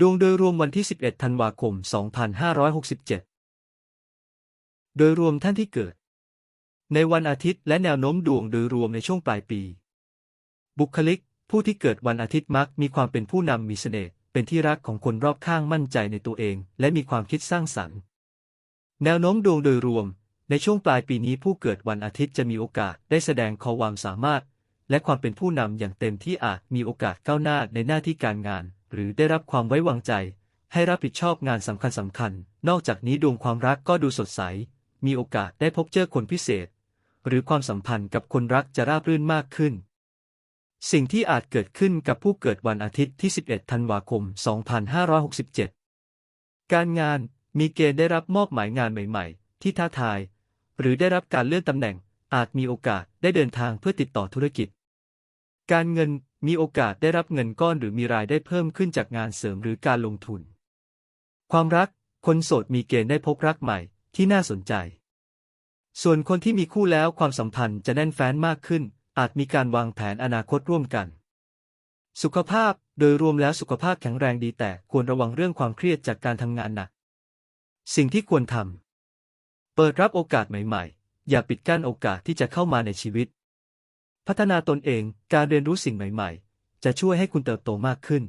ดวงโดยรวมวันที่ 11 ธันวาคม 2567 โดยรวมท่านที่เกิด ในวันอาทิตย์และแนวโน้มดวงโดยรวมในช่วงปลายปี บุคลิก ผู้ที่เกิดวันอาทิตย์มักมีความเป็นผู้นำมีเสน่ห์ เป็นที่รักของคนรอบข้างมั่นใจในตัวเอง และมีความคิดสร้างสรรค์ แนวโน้มดวงโดยรวม ในช่วงปลายปีนี้ผู้เกิดวันอาทิตย์จะมีโอกาสได้แสดงความสามารถ และความเป็นผู้นำอย่างเต็มที่อาจมีโอกาสก้าวหน้าในหน้าที่การงาน หรือได้รับความไว้วางใจ ให้รับผิดชอบงานสำคัญสำคัญ นอกจากนี้ดวงความรักก็ดูสดใส มีโอกาสได้พบเจอคนพิเศษ หรือความสัมพันธ์กับคนรักจะราบรื่นมากขึ้น สิ่งที่อาจเกิดขึ้นกับผู้เกิดวันอาทิตย์ที่ 11 ธันวาคม 2567 การงานมีเกณฑ์ได้รับมอบหมายงานใหม่ ๆ ที่ท้าทาย หรือได้รับการเลื่อนตำแหน่งอาจมีโอกาสได้เดินทางเพื่อติดต่อธุรกิจ การเงินมีโอกาสได้รับเงินก้อนหรือมีรายได้เพิ่มขึ้นจากงานเสริมหรือการลงทุน ความรัก คนโสดมีเกณฑ์ได้พบรักใหม่ที่น่าสนใจ ส่วนคนที่มีคู่แล้วความสัมพันธ์จะแน่นแฟ้นมากขึ้น อาจมีการวางแผนอนาคตร่วมกัน สุขภาพ โดยรวมแล้วสุขภาพแข็งแรงดีแต่ควรระวังเรื่องความเครียดจากการทำงานหนัก สิ่งที่ควรทำ เปิดรับโอกาสใหม่ ๆ อย่าปิดกั้นโอกาสที่จะเข้ามาในชีวิต พัฒนาตนเองการเรียนรู้สิ่งใหม่ ๆ จะช่วยให้คุณเติบโตมากขึ้น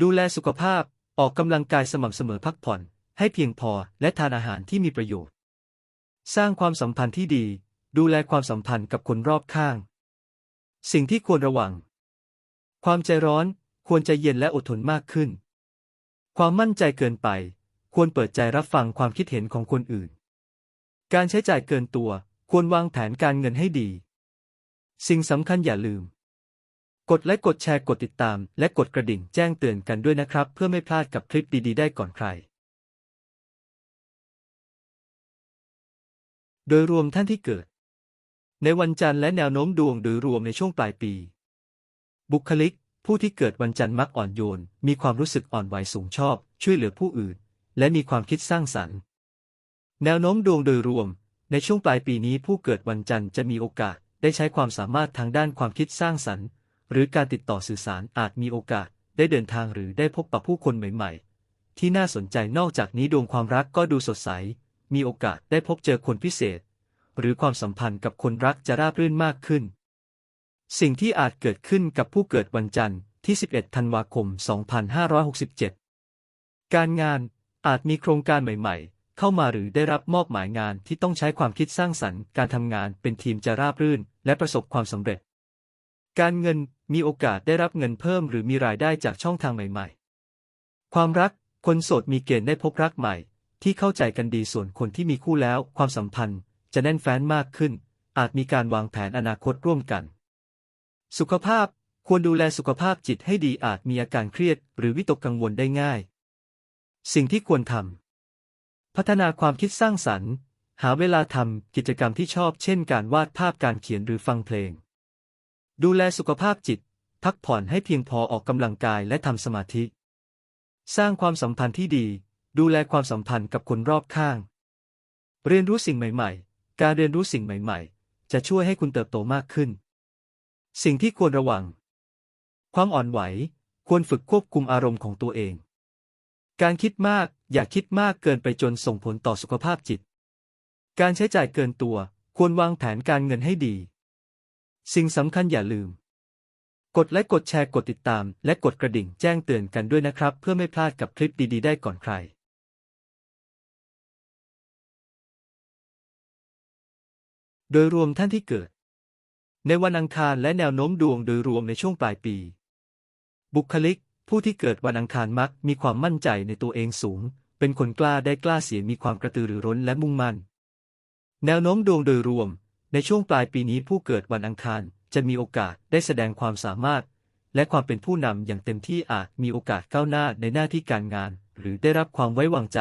ดูแลสุขภาพออกกำลังกายสม่ำเสมอพักผ่อน ให้เพียงพอและทานอาหารที่มีประโยชน์ สร้างความสัมพันธ์ที่ดี ดูแลความสัมพันธ์กับคนรอบข้าง สิ่งที่ควรระวัง ความใจร้อนควรใจเย็นและอดทนมากขึ้น ความมั่นใจเกินไป ควรเปิดใจรับฟังความคิดเห็นของคนอื่น การใช้จ่ายเกินตัว ควรวางแผนการเงินให้ดี สิ่งสำคัญอย่าลืม กดไลค์กดแชร์กดติดตาม และกดกระดิ่งแจ้งเตือนกันด้วยนะครับ เพื่อไม่พลาดกับคลิปดีๆ ได้ก่อนใคร โดยรวมท่านที่เกิด ในวันจันทร์และแนวโน้มดวงโดยรวมในช่วงปลายปี บุคลิก ผู้ที่เกิดวันจันทร์มักอ่อนโยน มีความรู้สึกอ่อนไหวสูงชอบ ช่วยเหลือผู้อื่น และมีความคิดสร้างสรรค์ แนวโน้มดวงโดยรวม ในช่วงปลายปีนี้ผู้เกิดวันจันทร์จะมีโอกาส ได้ใช้ความสามารถทางด้านความคิดสร้างสรรค์ หรือการติดต่อสื่อสารอาจมีโอกาสได้เดินทางหรือได้พบปะผู้คนใหม่ๆ ที่น่าสนใจนอกจากนี้ดวงความรักก็ดูสดใส มีโอกาสได้พบเจอคนพิเศษ หรือความสัมพันธ์กับคนรักจะราบรื่นมากขึ้น สิ่งที่อาจเกิดขึ้นกับผู้เกิดวันจันทร์ที่ 11 ธันวาคม 2567 การงานอาจมีโครงการใหม่ๆ เข้ามาหรือได้รับมอบหมายงานที่ต้องใช้ความคิดสร้างสรรค์ การทำงานเป็นทีมจะราบรื่น และประสบความสำเร็จ การเงินมีโอกาสได้รับเงินเพิ่ม หรือมีรายได้จากช่องทางใหม่ ๆ ความรัก คนโสดมีเกณฑ์ได้พบรักใหม่ ที่เข้าใจกันดีส่วนคนที่มีคู่แล้ว ความสัมพันธ์ จะแน่นแฟ้นมากขึ้น อาจมีการวางแผนอนาคตร่วมกัน สุขภาพควรดูแลสุขภาพจิตให้ดีอาจมีอาการเครียด หรือวิตกกังวลได้ง่าย สิ่งที่ควรทำ พัฒนาความคิดสร้างสรรค์ หาเวลาทำกิจกรรมที่ชอบ เช่น การวาดภาพการเขียนหรือฟังเพลง ดูแลสุขภาพจิต พักผ่อนให้เพียงพอออกกำลังกายและทำสมาธิ สร้างความสัมพันธ์ที่ดี ดูแลความสัมพันธ์กับคนรอบข้าง เรียนรู้สิ่งใหม่ ๆ การเรียนรู้สิ่งใหม่ ๆ จะช่วยให้คุณเติบโตมากขึ้น สิ่งที่ควรระวัง ความอ่อนไหว ควรฝึกควบคุมอารมณ์ของตัวเอง การคิดมาก อย่าคิดมากเกินไปจนส่งผลต่อสุขภาพจิต การใช้จ่ายเกินตัว ควรวางแผนการเงินให้ดี สิ่งสำคัญอย่าลืม กดไลค์กดแชร์กดติดตาม และกดกระดิ่งแจ้งเตือนกันด้วยนะครับ เพื่อไม่พลาดกับคลิปดีๆ ได้ก่อนใครโดยรวมท่านที่เกิด ในวันอังคารและแนวโน้มดวงโดยรวมในช่วงปลายปี บุคลิก ผู้ที่เกิดวันอังคารมักมีความมั่นใจในตัวเองสูง เป็นคนกล้าได้กล้าเสียมีความกระตือรือร้นและมุ่งมั่น แนวโน้มดวงโดยรวม ในช่วงปลายปีนี้ผู้เกิดวันอังคารจะมีโอกาสได้แสดงความสามารถ และความเป็นผู้นำอย่างเต็มที่อาจมีโอกาสก้าวหน้าในหน้าที่การงาน หรือได้รับความไว้วางใจ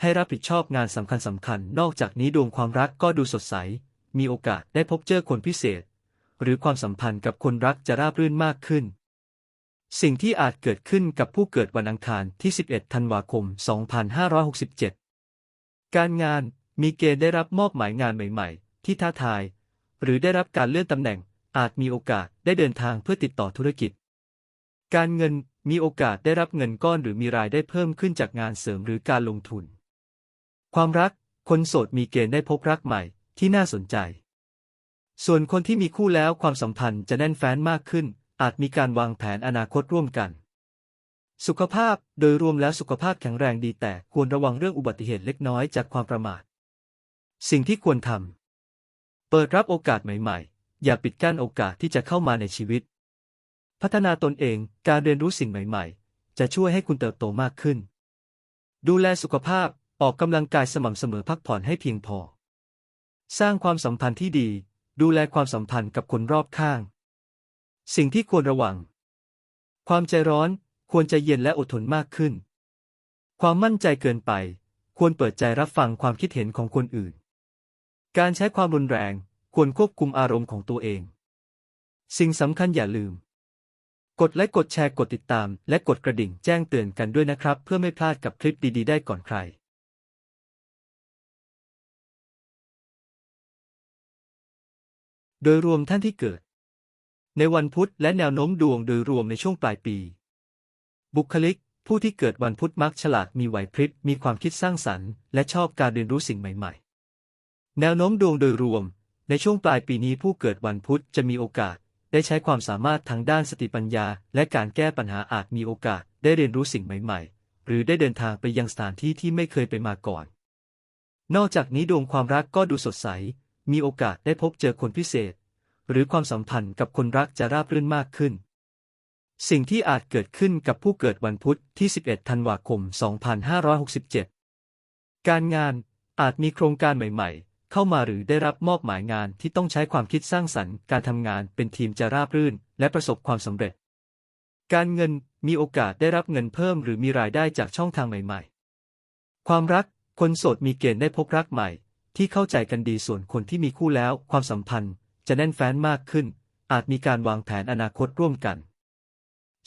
ให้รับผิดชอบงานสำคัญสำคัญ นอกจากนี้ดวงความรักก็ดูสดใส มีโอกาสได้พบเจอคนพิเศษ หรือความสัมพันธ์กับคนรักจะราบรื่นมากขึ้น สิ่งที่อาจเกิดขึ้นกับผู้เกิดวันอังคารที่ 11 ธันวาคม 2567 การงานมีเกณฑ์ได้รับมอบหมายงานใหม่ ๆ ที่ท้าทาย หรือได้รับการเลื่อนตำแหน่ง อาจมีโอกาสได้เดินทางเพื่อติดต่อธุรกิจ การเงินมีโอกาสได้รับเงินก้อนหรือมีรายได้เพิ่มขึ้นจากงานเสริมหรือการลงทุน ความรัก คนโสดมีเกณฑ์ได้พบรักใหม่ที่น่าสนใจ ส่วนคนที่มีคู่แล้วความสัมพันธ์จะแน่นแฟ้นมากขึ้น อาจมีการวางแผนอนาคตร่วมกัน สุขภาพโดยรวมแล้วสุขภาพแข็งแรงดีแต่ควรระวังเรื่องอุบัติเหตุเล็กน้อยจากความประมาท สิ่งที่ควรทำ เปิดรับโอกาสใหม่ๆ อย่าปิดกั้นโอกาสที่จะเข้ามาในชีวิต พัฒนาตนเองการเรียนรู้สิ่งใหม่ๆ จะช่วยให้คุณเติบโตมากขึ้น ดูแลสุขภาพออกกำลังกายสม่ำเสมอพักผ่อนให้เพียงพอ สร้างความสัมพันธ์ที่ดี ดูแลความสัมพันธ์กับคนรอบข้าง สิ่งที่ควรระวัง ความใจร้อนควรใจเย็นและอดทนมากขึ้น ความมั่นใจเกินไป ควรเปิดใจรับฟังความคิดเห็นของคนอื่น การใช้ความรุนแรงควรควบคุมอารมณ์ของตัวเอง สิ่งสำคัญอย่าลืม กดไลค์กดแชร์กดติดตาม และกดกระดิ่งแจ้งเตือนกันด้วยนะครับ เพื่อไม่พลาดกับคลิปดีๆ ได้ก่อนใครโดยรวมท่านที่เกิด ในวันพุธและแนวโน้มดวงโดยรวมในช่วงปลายปี บุคลิก ผู้ที่เกิดวันพุธมักฉลาดมีไหวพริบมีความคิดสร้างสรรค์ และชอบการเรียนรู้สิ่งใหม่ๆ แนวโน้มดวงโดยรวม ในช่วงปลายปีนี้ผู้เกิดวันพุธจะมีโอกาส ได้ใช้ความสามารถทางด้านสติปัญญา และการแก้ปัญหาอาจมีโอกาส ได้เรียนรู้สิ่งใหม่ๆ หรือได้เดินทางไปยังสถานที่ที่ไม่เคยไปมาก่อน นอกจากนี้ดวงความรักก็ดูสดใส มีโอกาสได้พบเจอคนพิเศษ หรือความสัมพันธ์กับคนรักจะราบรื่นมากขึ้น สิ่งที่อาจเกิดขึ้นกับผู้เกิดวันพุธที่ 11 ธันวาคม 2567 การงานอาจมีโครงการใหม่ ๆ เข้ามาหรือได้รับมอบหมายงานที่ต้องใช้ความคิดสร้างสรรค์ การทำงานเป็นทีมจะราบรื่น และประสบความสำเร็จ การเงินมีโอกาสได้รับเงินเพิ่ม หรือมีรายได้จากช่องทางใหม่ ๆ ความรักคนโสดมีเกณฑ์ได้พบรักใหม่ ที่เข้าใจกันดีส่วนคนที่มีคู่แล้วความสัมพันธ์ จะแน่นแฟ้นมากขึ้น อาจมีการวางแผนอนาคตร่วมกัน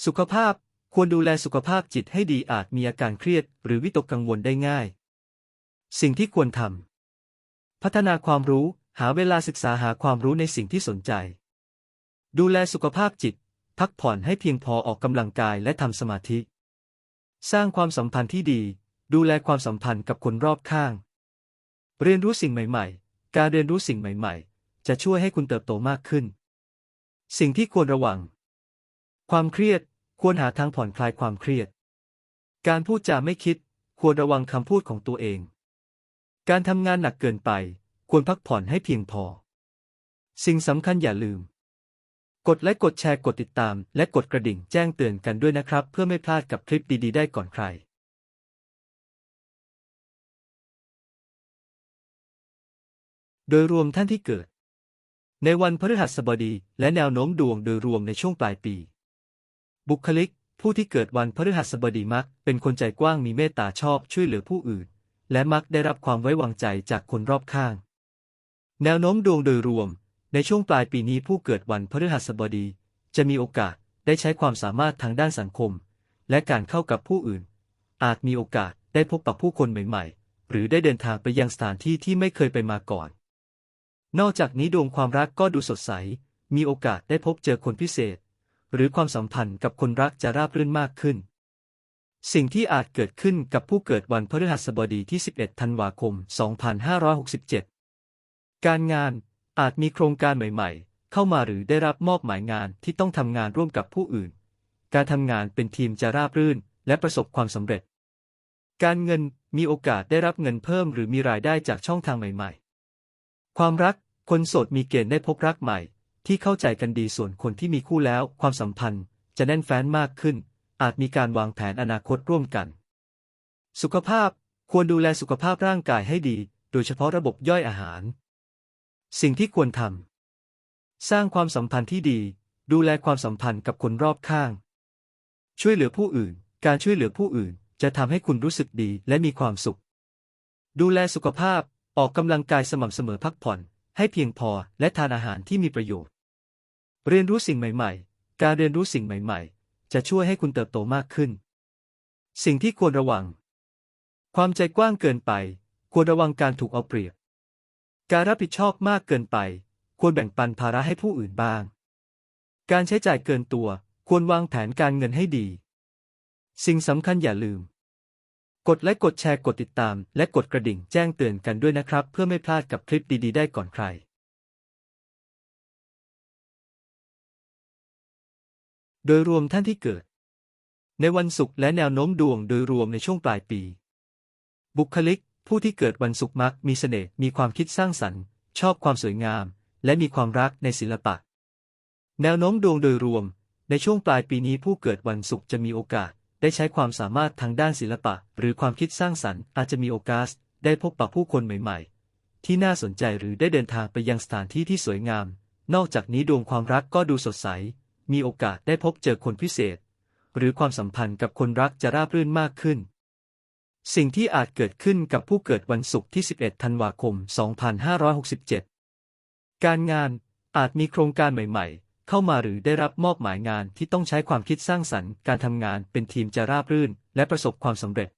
สุขภาพควรดูแลสุขภาพจิตให้ดีอาจมีอาการเครียด หรือวิตกกังวลได้ง่าย สิ่งที่ควรทำพัฒนาความรู้หาเวลาศึกษาหาความรู้ในสิ่งที่สนใจ ดูแลสุขภาพจิต พักผ่อนให้เพียงพอออกกำลังกายและทำสมาธิ สร้างความสัมพันธ์ที่ดี ดูแลความสัมพันธ์กับคนรอบข้าง เรียนรู้สิ่งใหม่ ๆ การเรียนรู้สิ่งใหม่ ๆ จะช่วยให้คุณเติบโตมากขึ้น สิ่งที่ควรระวัง ความเครียดควรหาทางผ่อนคลายความเครียด การพูดจาไม่คิด ควรระวังคำพูดของตัวเอง การทำงานหนักเกินไป ควรพักผ่อนให้เพียงพอ สิ่งสำคัญอย่าลืม กดไลค์กดแชร์กดติดตาม และกดกระดิ่งแจ้งเตือนกันด้วยนะครับ เพื่อไม่พลาดกับคลิปดีๆได้ก่อนใครโดยรวมท่านที่เกิด ในวันพฤหัสบดีและแนวโน้มดวงโดยรวมในช่วงปลายปี บุคลิก ผู้ที่เกิดวันพฤหัสบดีมัก เป็นคนใจกว้างมีเมตตาชอบช่วยเหลือผู้อื่น และมักได้รับความไว้วางใจจากคนรอบข้าง แนวโน้มดวงโดยรวม ในช่วงปลายปีนี้ผู้เกิดวันพฤหัสบดี จะมีโอกาสได้ใช้ความสามารถทางด้านสังคม และการเข้ากับผู้อื่น อาจมีโอกาสได้พบปะผู้คนใหม่ ๆ หรือได้เดินทางไปยังสถานที่ที่ไม่เคยไปมาก่อน นอกจากนี้ดวงความรักก็ดูสดใส มีโอกาสได้พบเจอคนพิเศษ หรือความสัมพันธ์กับคนรักจะราบรื่นมากขึ้น สิ่งที่อาจเกิดขึ้นกับผู้เกิดวันพฤหัสบดีที่ 11 ธันวาคม 2567 การงานอาจมีโครงการใหม่ๆ เข้ามาหรือได้รับมอบหมายงานที่ต้องทำงานร่วมกับผู้อื่น การทำงานเป็นทีมจะราบรื่นและประสบความสำเร็จ การเงินมีโอกาสได้รับเงินเพิ่มหรือมีรายได้จากช่องทางใหม่ ๆ ความรัก คนโสดมีเกณฑ์ได้พบรักใหม่ ที่เข้าใจกันดีส่วนคนที่มีคู่แล้ว ความสัมพันธ์ จะแน่นแฟ้นมากขึ้น อาจมีการวางแผนอนาคตร่วมกัน สุขภาพ ควรดูแลสุขภาพร่างกายให้ดี โดยเฉพาะระบบย่อยอาหาร สิ่งที่ควรทำสร้างความสัมพันธ์ที่ดี ดูแลความสัมพันธ์กับคนรอบข้าง ช่วยเหลือผู้อื่น การช่วยเหลือผู้อื่น จะทำให้คุณรู้สึกดีและมีความสุข ดูแลสุขภาพ ออกกำลังกายสม่ำเสมอพักผ่อน ให้เพียงพอและทานอาหารที่มีประโยชน์ เรียนรู้สิ่งใหม่ ๆ การเรียนรู้สิ่งใหม่ ๆ จะช่วยให้คุณเติบโตมากขึ้น สิ่งที่ควรระวัง ความใจกว้างเกินไป ควรระวังการถูกเอาเปรียบ การรับผิดชอบมากเกินไป ควรแบ่งปันภาระให้ผู้อื่นบ้าง การใช้จ่ายเกินตัว ควรวางแผนการเงินให้ดี สิ่งสำคัญอย่าลืม กดไลค์กดแชร์กดติดตาม และกดกระดิ่งแจ้งเตือนกันด้วยนะครับ เพื่อไม่พลาดกับคลิปดีๆ ได้ก่อนใครโดยรวมท่านที่เกิด ในวันศุกร์และแนวโน้มดวงโดยรวมในช่วงปลายปี บุคลิก ผู้ที่เกิดวันศุกร์มักมีเสน่ห์มีความคิดสร้างสรรค์ ชอบความสวยงาม และมีความรักในศิลปะ แนวโน้มดวงโดยรวม ในช่วงปลายปีนี้ผู้เกิดวันศุกร์จะมีโอกาส ได้ใช้ความสามารถทางด้านศิลปะ หรือความคิดสร้างสรรค์อาจจะมีโอกาสได้พบปะผู้คนใหม่ ๆ ที่น่าสนใจหรือได้เดินทางไปยังสถานที่ที่สวยงาม นอกจากนี้ดวงความรักก็ดูสดใส มีโอกาสได้พบเจอคนพิเศษ หรือความสัมพันธ์กับคนรักจะราบรื่นมากขึ้น สิ่งที่อาจเกิดขึ้นกับผู้เกิดวันศุกร์ที่ 11 ธันวาคม 2567 การงานอาจมีโครงการใหม่ ๆ เข้ามาหรือได้รับมอบหมายงานที่ต้องใช้ความคิดสร้างสรรค์ การทำงานเป็นทีมจะราบรื่น และประสบความสำเร็จ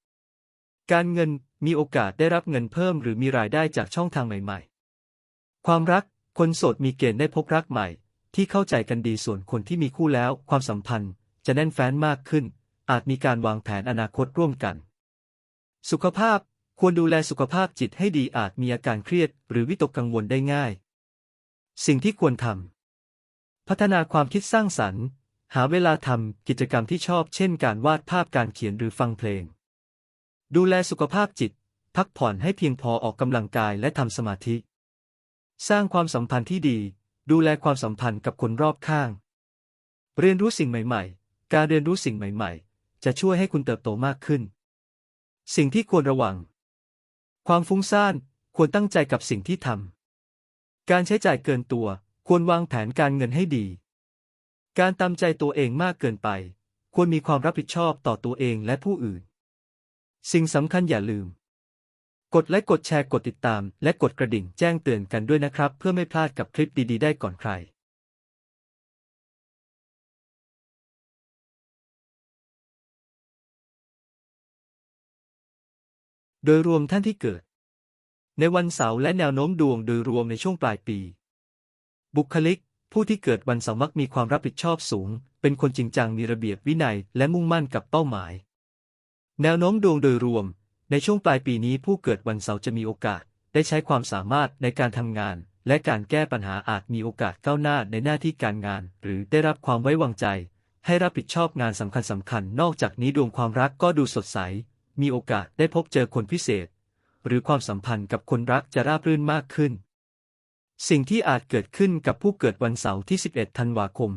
การเงินมีโอกาสได้รับเงินเพิ่ม หรือมีรายได้จากช่องทางใหม่ ๆ ความรัก คนโสดมีเกณฑ์ได้พบรักใหม่ ที่เข้าใจกันดีส่วนคนที่มีคู่แล้ว ความสัมพันธ์ จะแน่นแฟ้นมากขึ้น อาจมีการวางแผนอนาคตร่วมกัน สุขภาพควรดูแลสุขภาพจิตให้ดีอาจมีอาการเครียด หรือวิตกกังวลได้ง่าย สิ่งที่ควรทำ พัฒนาความคิดสร้างสรรค์ หาเวลาทำกิจกรรมที่ชอบ เช่น การวาดภาพการเขียนหรือฟังเพลง ดูแลสุขภาพจิต พักผ่อนให้เพียงพอออกกำลังกายและทำสมาธิ สร้างความสัมพันธ์ที่ดี ดูแลความสัมพันธ์กับคนรอบข้าง เรียนรู้สิ่งใหม่ ๆ การเรียนรู้สิ่งใหม่ ๆ จะช่วยให้คุณเติบโตมากขึ้น สิ่งที่ควรระวัง ความฟุ้งซ่านควรตั้งใจกับสิ่งที่ทำการใช้จ่ายเกินตัว ควรวางแผนการเงินให้ดี การตามใจตัวเองมากเกินไป ควรมีความรับผิดชอบต่อตัวเองและผู้อื่น สิ่งสำคัญอย่าลืม กดไลค์กดแชร์กดติดตาม และกดกระดิ่งแจ้งเตือนกันด้วยนะครับ เพื่อไม่พลาดกับคลิปดีๆ ได้ก่อนใครโดยรวมท่านที่เกิด ในวันเสาร์และแนวโน้มดวงโดยรวมในช่วงปลายปี บุคลิก ผู้ที่เกิดวันเสาร์มักมีความรับผิดชอบสูง เป็นคนจริงจังมีระเบียบวินัยและมุ่งมั่นกับเป้าหมาย แนวโน้มดวงโดยรวม ในช่วงปลายปีนี้ผู้เกิดวันเสาร์จะมีโอกาส ได้ใช้ความสามารถในการทำงาน และการแก้ปัญหาอาจมีโอกาสก้าวหน้าในหน้าที่การงาน หรือได้รับความไว้วางใจ ให้รับผิดชอบงานสำคัญสำคัญ นอกจากนี้ดวงความรักก็ดูสดใส มีโอกาสได้พบเจอคนพิเศษ หรือความสัมพันธ์กับคนรักจะราบรื่นมากขึ้น สิ่งที่อาจเกิดขึ้นกับผู้เกิดวันเสาร์ที่ 11 ธันวาคม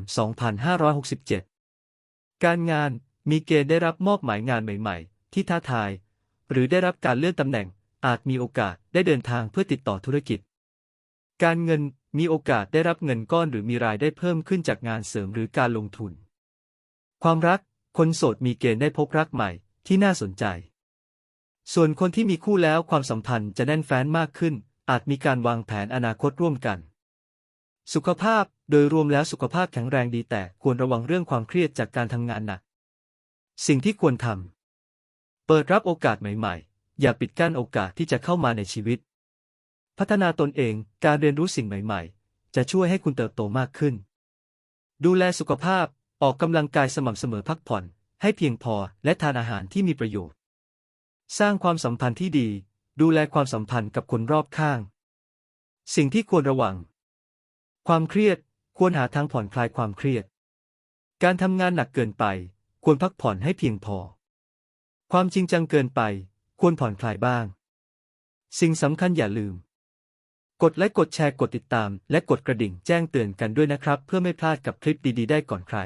2567 การงานมีเกณฑ์ได้รับมอบหมายงานใหม่ ๆ ที่ท้าทาย หรือได้รับการเลื่อนตำแหน่ง อาจมีโอกาสได้เดินทางเพื่อติดต่อธุรกิจ การเงินมีโอกาสได้รับเงินก้อนหรือมีรายได้เพิ่มขึ้นจากงานเสริมหรือการลงทุน ความรัก คนโสดมีเกณฑ์ได้พบรักใหม่ที่น่าสนใจ ส่วนคนที่มีคู่แล้วความสัมพันธ์จะแน่นแฟ้นมากขึ้น อาจมีการวางแผนอนาคตร่วมกัน สุขภาพโดยรวมแล้วสุขภาพแข็งแรงดีแต่ควรระวังเรื่องความเครียดจากการทำงานหนัก สิ่งที่ควรทำเปิดรับโอกาสใหม่ๆ อย่าปิดกั้นโอกาสที่จะเข้ามาในชีวิต พัฒนาตนเองการเรียนรู้สิ่งใหม่ๆ จะช่วยให้คุณเติบโตมากขึ้น ดูแลสุขภาพออกกำลังกายสม่ำเสมอพักผ่อน ให้เพียงพอและทานอาหารที่มีประโยชน์ สร้างความสัมพันธ์ที่ดี ดูแลความสัมพันธ์กับคนรอบข้าง สิ่งที่ควรระวัง ความเครียดควรหาทางผ่อนคลายความเครียด การทำงานหนักเกินไป ควรพักผ่อนให้เพียงพอ ความจริงจังเกินไป ควรผ่อนคลายบ้าง สิ่งสำคัญอย่าลืม กดไลค์กดแชร์กดติดตาม และกดกระดิ่งแจ้งเตือนกันด้วยนะครับ เพื่อไม่พลาดกับคลิปดีๆ ได้ก่อนใคร